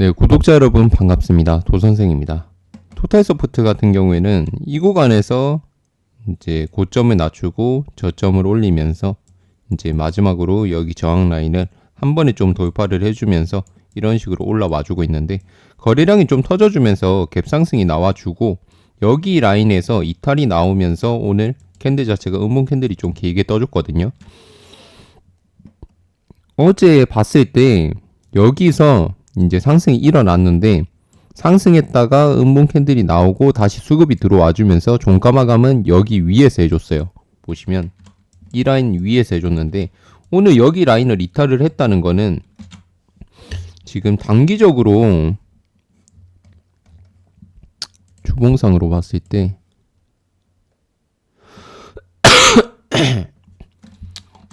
네, 구독자 여러분 반갑습니다. 도선생입니다. 토탈 소프트 같은 경우에는 이 구간에서 이제 고점을 낮추고 저점을 올리면서 이제 마지막으로 여기 저항 라인을 한 번에 좀 돌파를 해주면서 이런 식으로 올라와 주고 있는데 거래량이 좀 터져주면서 갭 상승이 나와주고 여기 라인에서 이탈이 나오면서 오늘 캔들 자체가 음봉 캔들이 좀 길게 떠줬거든요. 어제 봤을 때 여기서 이제 상승이 일어났는데 상승했다가 음봉 캔들이 나오고 다시 수급이 들어와 주면서 종가 마감은 여기 위에서 해줬어요. 보시면 이 라인 위에서 해줬는데 오늘 여기 라인을 이탈을 했다는 거는 지금 단기적으로 주봉상으로 봤을 때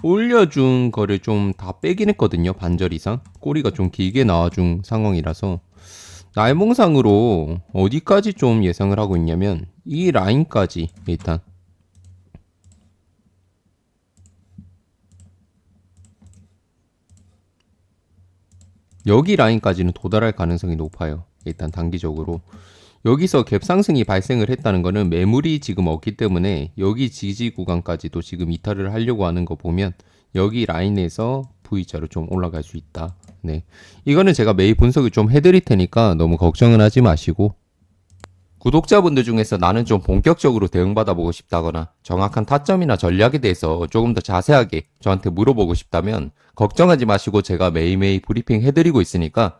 올려준 거를 좀 다 빼긴 했거든요. 반절 이상. 꼬리가 좀 길게 나와준 상황이라서. 날봉상으로 어디까지 좀 예상을 하고 있냐면, 이 라인까지 일단. 여기 라인까지는 도달할 가능성이 높아요. 일단 단기적으로. 여기서 갭 상승이 발생을 했다는 거는 매물이 지금 없기 때문에 여기 지지 구간까지도 지금 이탈을 하려고 하는 거 보면 여기 라인에서 V자로 좀 올라갈 수 있다. 네. 이거는 제가 매일 분석을 좀 해드릴 테니까 너무 걱정은 하지 마시고 구독자분들 중에서 나는 좀 본격적으로 대응받아보고 싶다거나 정확한 타점이나 전략에 대해서 조금 더 자세하게 저한테 물어보고 싶다면 걱정하지 마시고 제가 매일매일 브리핑 해드리고 있으니까